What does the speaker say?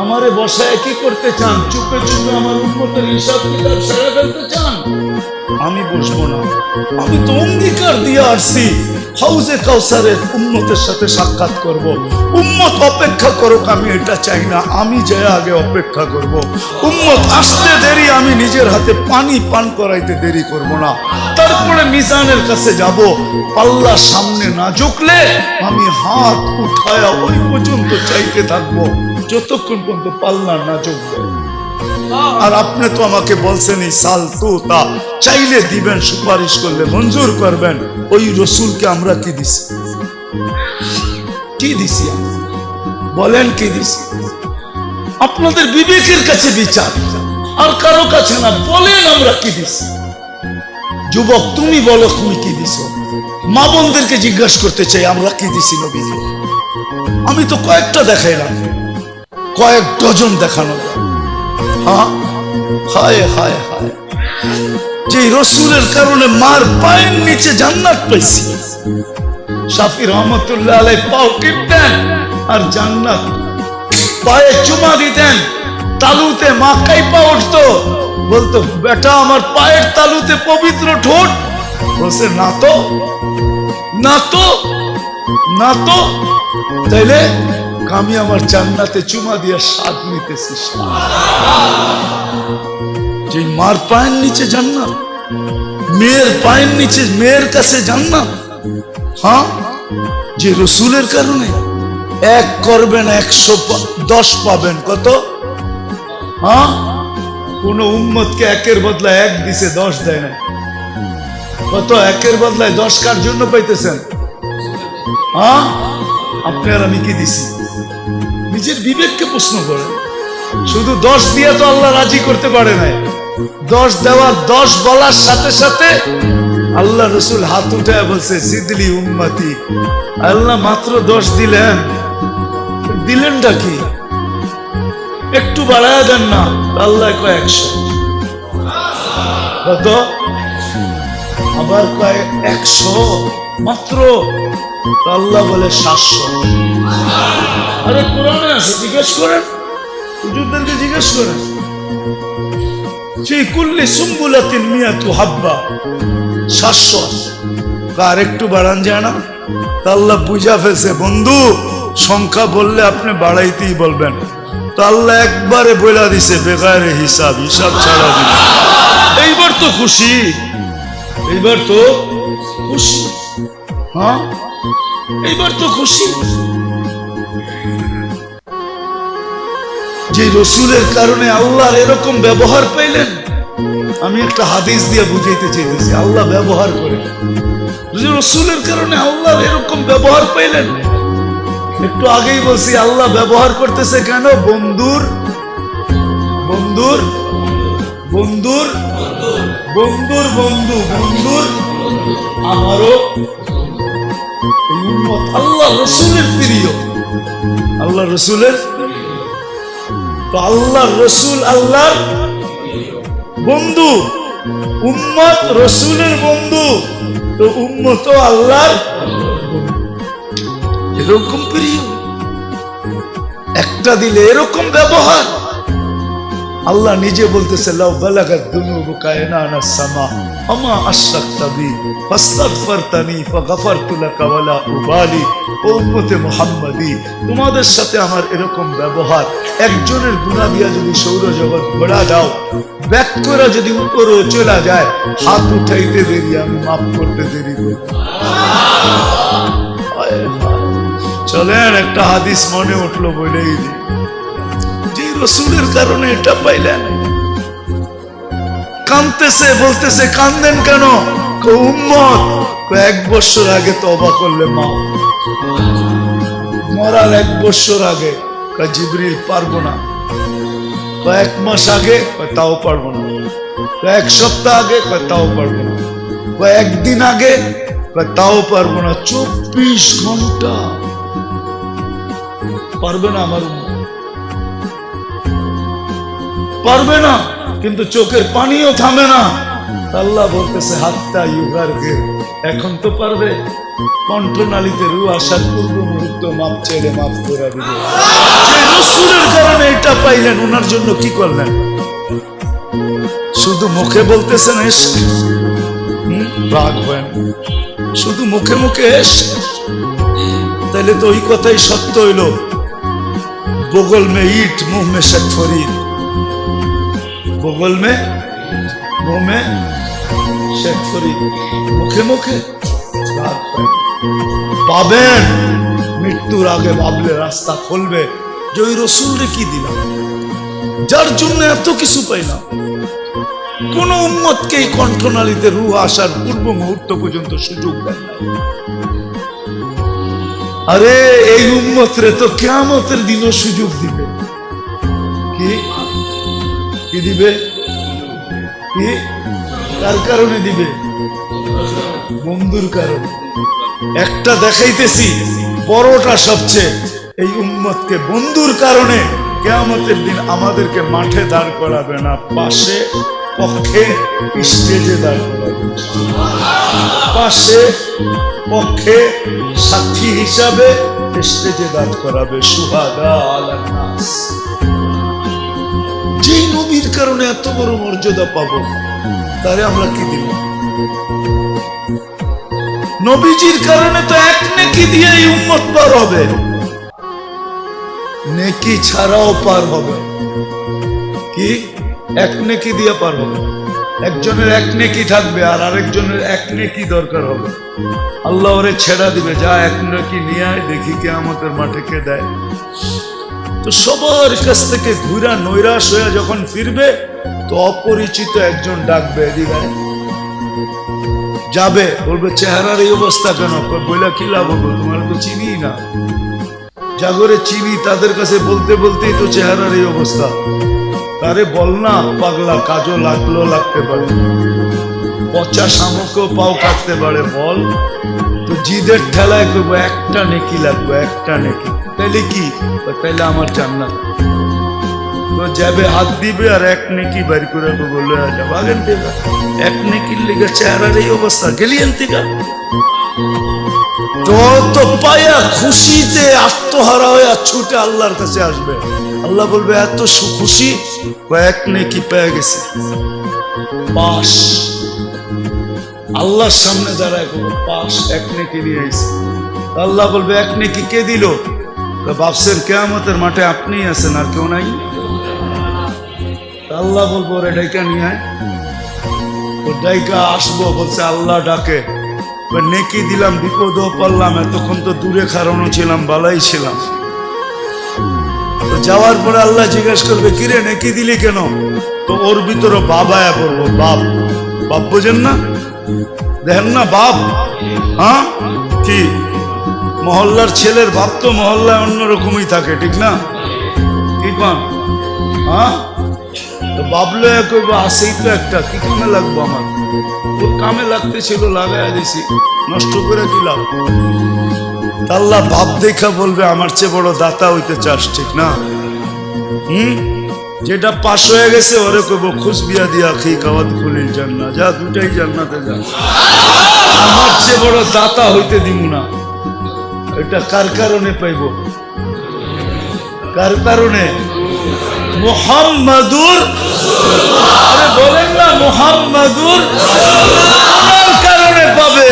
আমারে বসায় কি করতে চান? চুপে চুপে আমার উন্মতের হিসাব কিতাব সেরে ফেলতে চান? আমি বসবো না। আমি তো অঙ্গীকার দিয়ে আসছি। হাউজে কাউসারের উন্মতের সাথে সাক্ষাৎ করব। উম্মত অপেক্ষা করুক, আমি এটা চাই না। আমি যে আগে অপেক্ষা করব। উম্মত আসতে দেরি, আমি নিজের হাতে পানি পান করাইতে দেরি করব না। তারপরে মিজানের কাছে যাব। পাল্লা সামনে না ঝুঁকলে আমি হাত উঠায়া ওই পর্যন্ত চাইতে থাকব। যতক্ষণ পর্যন্ত পাল্লা না ঝুঁকবে আর আপনি তো আমাকে বলছেন, এই সাল তো তা চাইলে দিবেন, সুপারিশ করলে মঞ্জুর করবেন। ওই রসুলকে আমরা কি দিছি? কি দিছি বলেন কি দিছি? আপনাদের বিবেকের কাছে বিচার। আর কারও কাছে না, বলেন আমরা কি দিছি? যুবক, তুমি বলো, তুমি কি দিছো? মা বোনদেরকে জিজ্ঞাসা করতে চাই, আমরা কি দিছি নবীকে আমি তো কয়েকটা দেখাইলাম। কয়েক ডজন দেখানো। হ্যাঁ? হায় হায় হায়। যে রসুলের কারণে মার পায়ের নিচে জান্নাত পাইছি। শাফি রহমতুল্লাহ আলাই পাও টিপতেন আর জান্নাত। পায়ে চুমা দিতেন তালুতে মা কাইপা উঠতো। বলতো, বেটা, আমার পায়ের তালুতে পবিত্র ঠোঁট। বলছে, না তো না তো না তো। তাইলে আমি আমার জান্নাতে চুমা দিয়ে স্বাদ নিতেছি। যে মার পায়ের নিচে জান্নাত, মেয়ের পায়ের নিচে মেয়ের কাছে জান্নাত হ্যাঁ? যে রসুলের কারণে এক করবেন একশো দশ পাবেন, কত? হ্যাঁ? কোন উম্মতকে একের বদলা এক দিছে, দশ দেয় না কত? একের বদলায় দশ কার জন্য পাইতেছেন? হ্যাঁ? আপনি আর আমি কি দিছি? নিজের বিবেককে প্রশ্ন করেন। শুধু দশ দিয়ে তো আল্লাহ রাজি করতে পারে নাই। দশ দেওয়ার দশ বলার সাথে সাথে আল্লাহ রসুল হাত উঠে বলছে, সিদলি উম্মতি। আল্লাহ মাত্র দশ দিলেন। দিলেনটা কি? একটু বাড়ায় দেন না, আল্লাহ কয় একশো। কত? আবার কয় একশো মাত্র। আল্লাহ বলে সাতশো। আরে কোরআনে আছে জিজ্ঞেস করেন। হুজুরদেরকে জিজ্ঞেস করেন। সেই কুল্লি সুম্বুলাতিন মিয়া তু হাব্বা। সাতশো। আর একটু বাড়ান যায় না? আল্লাহ বুঝা ফেলছে বন্ধু সংখ্যা বললে আপনি বাড়াইতেই বলবেন। তা আল্লাহ একবারে বইলা দিছে বেগারে হিসাব হিসাব ছাড়া দিবে এইবার তো খুশি। এইবার তো খুশি। হ্যাঁ? এইবার তো খুশি। যে রসুলের কারণে আল্লাহর এরকম ব্যবহার পাইলেন, আমি একটা হাদিস দিয়ে বুঝাইতে চাইতেছি, আল্লাহ ব্যবহার করে। রসুলের কারণে আল্লাহর এরকম ব্যবহার পাইলেন, একটু আগেই বলছি, আল্লাহ ব্যবহার করতেছে কেন? বন্ধুর বন্ধুর বন্ধুর বন্ধুর, বন্ধু, বন্ধুর, আমারও আল্লাহ রসুলের প্রিয়। আল্লাহ রসুলের? তো আল্লাহ রসুল আল্লাহর বন্ধু। উম্মত রসুলের বন্ধু। তো উম্মত আল্লাহর এরকম প্রিয়। একটা দিলে এরকম ব্যবহার। আল্লাহ নিজে বলতেছে তোমাদের সাথে আমার এরকম ব্যবহার, একজনের গুনাহ দিয়া যদি সৌরজগৎ ঘোরা দাও ব্যাক করে যদি উপরে চলে যায়, হাত উঠাইতে দেরি, আমি মাফ করতে দেরি করি। হায়। চলেন, একটা হাদিস মনে উঠল বলেই রসুলের কারণে এটা পাইলেন। কানতেছে, বলতেছে, কান্দেন কেন? উম্মত এক বছর আগে তবা করলে মা মরার এক বছর আগে জিবরিল পারব না। কয়েক মাস আগে তাও পারব না। কয়েক সপ্তাহ আগে তাও পারব না। কয়েকদিন আগে তাও পারব না। চব্বিশ ঘণ্টা। পারবে না আমার পারবে না, কিন্তু চোখের পানিও থামে না। আল্লাহ বলতেছে হাতটা ইউগার এখন তো পারবে, কণ্ঠনালীতে রু আসার পূর্ব মুহূর্ত মাপ ছেড়ে মাফ করে দিবে। কারণে এটা পাইলেন ওনার জন্য কি করলেন? শুধু মুখে বলতেছেন, এস রাগ হয় শুধু মুখে মুখে, এস তাহলে তো ওই কথাই সত্য হইল। বগল মে ইট, মুহ মে শেখ ফরিদ। বগল মে মে শেখ ফরিদ মুখে মুখে। পাবেন মৃত্যুর আগে ভাবলে রাস্তা খুলবে যে ওই রসুলরে কি দিলাম যার জন্য এত কিছু পাইলাম কোন উম্মতকে এই কণ্ঠনালীতে রুহ আসার পূর্ব মুহূর্ত পর্যন্ত সুযোগ না। আরে, এই উম্মতরে তো কেমতের দিনও সুযোগ দিবে কি দিবে? কার কারণে দিবে? বন্ধুর কারণে। একটা দেখাইতেছি বড়টা সবচেয়ে এই উম্মতকে বন্ধুর কারণে কেয়ামতের দিন আমাদেরকে মাঠে দাঁড় করাবে না, পাশে, পক্ষে, স্টেজে দাঁড় করাবে। পাশে, পক্ষে, সাক্ষী হিসাবে স্টেজে দাঁড় করাবে। সুহাদা আলান যেই নবীর কারণে এত বড় মর্যাদা পাবো, তারে আমরা কি দিব? নবীজির কারণে তো এক নেকি দিয়ে উম্মত পার হবে। নেকি ছাড়াও পার হবে। কি? এক নেকি দিয়ে পার হবে। একজনের এক নেকি থাকবে আর আরেকজনের এক নেকি দরকার হবে। আল্লাহ ওরে ছেড়া দিবে, যা এক নেকি নিয়ে দেখি কে আমাদের মাঠে কে দেয়। তো সবার কাছ থেকে ঘুরা নৈরাশ হয়ে যখন ফিরবে, তো অপরিচিত একজন ডাকবে, এদিকে যাবে, বলবে, চেহারার এই অবস্থা কেন? বইলা কি লাভ হবে? তোমার তো চিনি না। জাগরে চিনি তাদের কাছে বলতে বলতেই তো চেহারার এই অবস্থা। তারে বল না, পাগলা, কাজও লাগল, লাগতে পারে। পচা শামুকও পাও কাটতে পারে, বল। জিদের ঠেলায় করব, একটা নেকি লাগবো, একটা নেকি। তাইলে কি? তাইলে আমার জান্নাত তো যাবে হাত দিবে আর এক নেকি বাইর করে বলে যাব আগেন থেকে এক নেকির লিগে চেহারার এই অবস্থা। গেলিয়েন থেকে তো তো পায়া খুশিতে আত্মহারা হয়ে ছুটে আল্লাহর কাছে আসবে। আল্লাহ বলবে, এত খুশি? কয়েক নেকি পেয়ে গেছে। পাশ আল্লাহর সামনে দাঁড়ায় বলব পাশ এক নেকি নিয়ে আইছে। আল্লাহ বলবে, এক নেকি কে দিল? বাপসের কেয়ামতের মাঠে আপনিই আছেন, আর কেউ নাই। আল্লাহ বলব রে ডাইকা নিয়ে আয়। ডাইকা আসব, বলছে, আল্লাহ ডাকে। নেকি দিলাম, বিপদও পারলাম, এতক্ষণ তো দূরে খারানো ছিলাম, বালাই ছিলাম। যাওয়ার পরে আল্লাহ জিজ্ঞেস করবে, কিরে, নেকি দিলি কেন? তো ওর ভিতরে বাবায়া পড়ব বাপ বাপ বোঝেন না? দেখেন না, বাপ। হ্যাঁ? কি? মহল্লার ছেলের বাপ তো মহল্লায় অন্যরকমই থাকে, ঠিক না? ঠিক না হ্যাঁ বাবলো কইব আসেই তো একটা, কি কামে লাগবো আমার? ওর কামে লাগতে ছিল লাগাই দিছি। নষ্ট করে দিলাম। আল্লাহ বাপ দেখা বলবে, আমার চেয়ে বড় দাতা হইতে চাস, ঠিক না? হুম? যেটা পাশ হয়ে গেছে, ওরে কইব খুশ বিয়া দিয়া খেয়ে খাওয়াত খুলিল জান্না যা, দুটাই জান্নাতে যা। আমার চেয়ে বড় দাতা হইতে দিব না, এটা কার কারণে পাইব? কার কারণে? মোহাম্মদুর আরে বলেন না, মোহাম্মদুর কারণে পাবে?